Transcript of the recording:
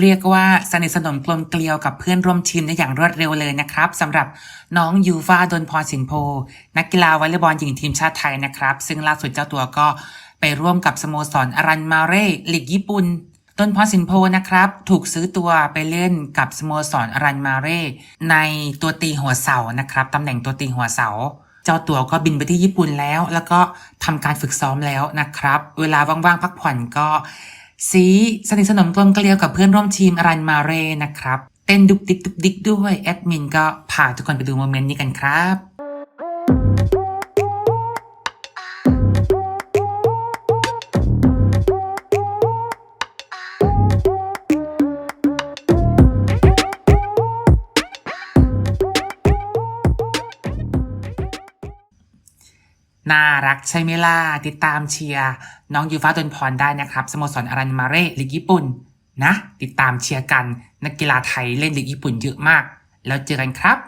เรียกว่าสนิทสนมกลมเกลียวกับเพื่อนร่วมทีมได้อย่างรวดเร็วเลยนะครับสำหรับน้องยูฟาดนพรสินโพ นักกีฬาวอลเลย์บอลหญิงทีมชาติไทยนะครับ ซึ่งล่าสุดเจ้าตัวก็ไปร่วมกับสโมสรอารันมาเร่ลีกญี่ปุ่นต้นพรสินโพนะครับ ถูกซื้อตัวไปเล่นกับสโมสรอารันมาเร่ในตัวตีหัวเสานะครับตำแหน่งตัวตีหัวเสาเจ้าตัวก็บินไปที่ญี่ปุ่นแล้ว แล้วก็ทำการฝึกซ้อมแล้วนะครับ เวลาว่างๆพักผ่อนก็ สีสนิทสนมกลมเกลียวกับเพื่อนร่วมทีมอรันมาเรนะครับ เต้นดุกดิกดุกดิกด้วยแอดมินก็พาทุกคนไปดูโมเมนต์นี้กันครับ น่ารักใช่ไหมล่ะ ติดตามเชียร์น้องยูฟ้าตนพรได้นะครับสโมสรอารันมาเร่ลีกญี่ปุ่นนะ ติดตามเชียร์กัน นักกีฬาไทยเล่นลีกญี่ปุ่นเยอะมาก แล้วเจอกันครับ